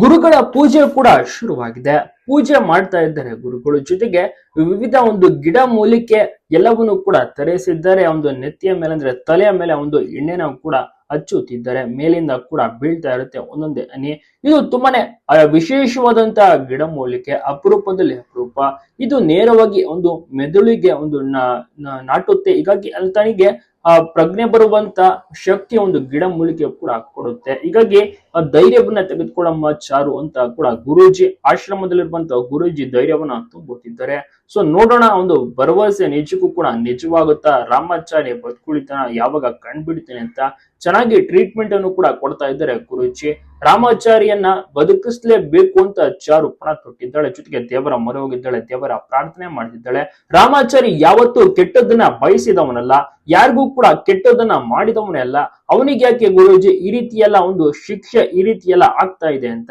ಗುರುಗಳ ಪೂಜೆ ಕೂಡ ಶುರುವಾಗಿದೆ. ಪೂಜೆ ಮಾಡ್ತಾ ಇದ್ದಾರೆ ಗುರುಗಳು. ಜೊತೆಗೆ ವಿವಿಧ ಒಂದು ಗಿಡ ಮೂಲಿಕೆ ಎಲ್ಲವನ್ನು ಕೂಡ ತರಿಸಿದ್ದಾರೆ. ಒಂದು ನೆತ್ತಿಯ ಮೇಲೆ ಅಂದ್ರೆ ತಲೆಯ ಮೇಲೆ ಒಂದು ಎಣ್ಣೆನ ಕೂಡ ಹಚ್ಚುತ್ತಿದ್ದಾರೆ. ಮೇಲಿಂದ ಕೂಡ ಬೀಳ್ತಾ ಇರುತ್ತೆ ಒಂದೊಂದೇ ಹನಿ. ಇದು ತುಂಬಾನೇ ವಿಶೇಷವಾದಂತಹ ಗಿಡಮೂಲಿಕೆ ಅಪರೂಪದಲ್ಲಿ ಅಪರೂಪ. ಇದು ನೇರವಾಗಿ ಒಂದು ಮೆದುಳಿಗೆ ಒಂದು ನಾಟುತ್ತೆ. ಹೀಗಾಗಿ ತನಗೆ ಆ ಪ್ರಜ್ಞೆ ಬರುವಂತ ಶಕ್ತಿ ಒಂದು ಗಿಡಮೂಲಿಕೆ ಕೂಡ ಕೊಡುತ್ತೆ. ಹೀಗಾಗಿ ಆ ಧೈರ್ಯವನ್ನ ತೆಗೆದುಕೊಳ್ಳಮ್ಮ ಚಾರು ಅಂತ ಕೂಡ ಗುರೂಜಿ ಆಶ್ರಮದಲ್ಲಿರುವಂತ ಗುರೂಜಿ ಧೈರ್ಯವನ್ನ ತುಂಬುತ್ತಿದ್ದಾರೆ. ಸೊ ನೋಡೋಣ, ಒಂದು ಭರವಸೆ ನಿಜಕ್ಕೂ ಕೂಡ ನಿಜವಾಗುತ್ತಾ ರಾಮಾಚಾರ್ಯ ಬದುಕುಳಿತನ ಯಾವಾಗ ಕಂಡ್ಬಿಡ್ತೇನೆ ಅಂತ ಚೆನ್ನಾಗಿ ಟ್ರೀಟ್ಮೆಂಟ್ ಅನ್ನು ಕೂಡ ಕೊಡ್ತಾ ಇದ್ದಾರೆ ಕುರುಚಿ ರಾಮಾಚಾರಿಯನ್ನ ಬದುಕಿಸ್ಲೇಬೇಕು ಅಂತ ಚಾರು ಪಣ ತೊಟ್ಟಿದ್ದಾಳೆ. ಜೊತೆಗೆ ದೇವರ ಮೊರೆ ಹೋಗಿದ್ದಾಳೆ, ದೇವರ ಪ್ರಾರ್ಥನೆ ಮಾಡಿದ್ದಾಳೆ ರಾಮಾಚಾರಿ ಯಾವತ್ತೂ ಕೆಟ್ಟದನ್ನ ಬಯಸಿದವನಲ್ಲ, ಯಾರಿಗೂ ಕೂಡ ಕೆಟ್ಟದನ್ನ ಮಾಡಿದವನೇ ಅಲ್ಲ. ಅವನಿಗೆ ಯಾಕೆ ಗುರೂಜಿ ಈ ರೀತಿಯೆಲ್ಲ ಒಂದು ಶಿಕ್ಷೆ ಈ ರೀತಿಯೆಲ್ಲ ಆಗ್ತಾ ಇದೆ ಅಂತ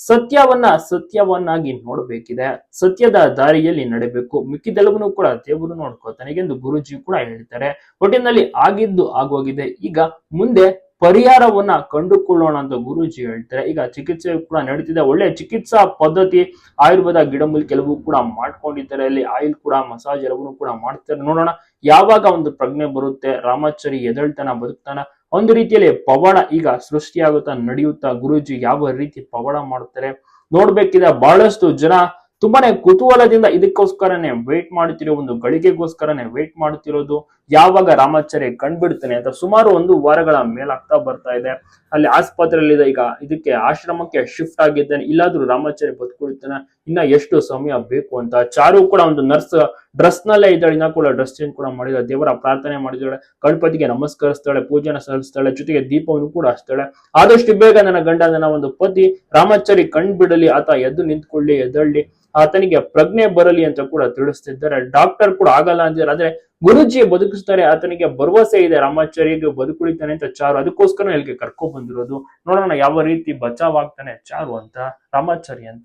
ಸತ್ಯವನ್ನ ಸತ್ಯವನ್ನಾಗಿ ನೋಡಬೇಕಿದೆ. ಸತ್ಯದ ದಾರಿಯಲ್ಲಿ ನಡೆಬೇಕು. ಮಿಕ್ಕಿದೆಲ್ಲವನ್ನೂ ಕೂಡ ದೇವರು ನೋಡ್ಕೋತಾನೆ ಎಂದು ಗುರುಜಿ ಕೂಡ ಹೇಳ್ತಾರೆ. ಒಟ್ಟಿನಲ್ಲಿ ಆಗಿದ್ದು ಆಗೋಗಿದೆ. ಈಗ ಮುಂದೆ ಪರಿಹಾರವನ್ನ ಕಂಡುಕೊಳ್ಳೋಣ ಅಂತ ಗುರುಜಿ ಹೇಳ್ತಾರೆ. ಈಗ ಚಿಕಿತ್ಸೆ ಕೂಡ ನಡೀತಿದೆ. ಒಳ್ಳೆ ಚಿಕಿತ್ಸಾ ಪದ್ಧತಿ ಆಯುರ್ವೇದ ಗಿಡಮೂಲಿ ಕೆಲವು ಕೂಡ ಮಾಡ್ಕೊಂಡಿದ್ದಾರೆ. ಅಲ್ಲಿ ಆಯಿಲ್ ಕೂಡ, ಮಸಾಜ್ ಎಲ್ಲವನ್ನೂ ಕೂಡ ಮಾಡ್ತಾರೆ. ನೋಡೋಣ ಯಾವಾಗ ಒಂದು ಪ್ರಜ್ಞೆ ಬರುತ್ತೆ. ರಾಮಾಚಾರಿ ಎದಳ್ತಾನ ಬದುಕ್ತಾನ. ಒಂದು ರೀತಿಯಲ್ಲಿ ಪವಾಡ ಈಗ ಸೃಷ್ಟಿಯಾಗುತ್ತಾ ನಡೆಯುತ್ತಾ ಗುರುಜಿ ಯಾವ ರೀತಿ ಪವಾಡ ಮಾಡುತ್ತಾರೆ ನೋಡ್ಬೇಕಿದೆ ಬಹಳಷ್ಟು ಜನ ತುಂಬಾನೇ ಕುತೂಹಲದಿಂದ ಇದಕ್ಕೋಸ್ಕರನೇ ವೇಟ್ ಮಾಡುತ್ತಿರೋ ಒಂದು ಗಳಿಗೆಗೋಸ್ಕರನೇ ವೇಟ್ ಮಾಡುತ್ತಿರೋದು. ಯಾವಾಗ ರಾಮಾಚಾರ್ಯ ಕಂಡ್ಬಿಡ್ತಾನೆ ಅಂತ ಸುಮಾರು ಒಂದು ವಾರಗಳ ಮೇಲಾಗ್ತಾ ಬರ್ತಾ ಇದೆ. ಅಲ್ಲಿ ಆಸ್ಪತ್ರೆಯಲ್ಲಿ ಈಗ ಇದಕ್ಕೆ ಆಶ್ರಮಕ್ಕೆ ಶಿಫ್ಟ್ ಆಗಿದ್ದಾನೆ. ಇಲ್ಲಾದ್ರೂ ರಾಮಾಚಾರ್ಯ ಬದುಕುಳಿತಾನೆ. ಇನ್ನ ಎಷ್ಟು ಸಮಯ ಬೇಕು ಅಂತ. ಚಾರು ಕೂಡ ಒಂದು ನರ್ಸ್ ಡ್ರೆಸ್ ನಲ್ಲೇ ಇದ್ದಾಳೆ. ಇನ್ನ ಕೂಡ ಡ್ರೆಸ್ ಚೇಂಜ್ ಕೂಡ ಮಾಡಿದ ದೇವರ ಪ್ರಾರ್ಥನೆ ಮಾಡಿದಾಳೆ ಗಣಪತಿಗೆ ನಮಸ್ಕರಿಸ್ತಾಳೆ. ಪೂಜೆನ ಸಲ್ಲಿಸ್ತಾಳೆ. ಜೊತೆಗೆ ದೀಪವನ್ನು ಕೂಡ ಹಚ್ತಾಳೆ. ಆದಷ್ಟು ಬೇಗ ನನ್ನ ಗಂಡ ನನ್ನ ಒಂದು ಪತಿ ರಾಮಾಚಾರಿ ಕಂಡ್ಬಿಡಲಿ ಆತ ಎದ್ದು ನಿಂತ್ಕೊಳ್ಳಿ ಎದ್ದಳ್ಳಿ ಆತನಿಗೆ ಪ್ರಜ್ಞೆ ಬರಲಿ ಅಂತ ಕೂಡ ತಿಳಿಸ್ತಿದ್ದಾರೆ. ಡಾಕ್ಟರ್ ಕೂಡ ಆಗಲ್ಲ ಅಂದಿದ್ದಾರೆ. ಆದ್ರೆ ಗುರುಜಿ ಬದುಕಿಸ್ತಾರೆ, ಆತನಿಗೆ ಭರವಸೆ ಇದೆ, ರಾಮಾಚಾರ್ಯಗೆ ಬದುಕುಳಿತಾನೆ ಅಂತ ಚಾರು. ಅದಕ್ಕೋಸ್ಕರ ಇಲ್ಲಿಗೆ ಕರ್ಕೊ ಬಂದಿರೋದು. ನೋಡೋಣ ಯಾವ ರೀತಿ ಬಚಾವ್ ಆಗ್ತಾನೆ ಚಾರು ಅಂತ ರಾಮಾಚಾರಿ ಅಂತ.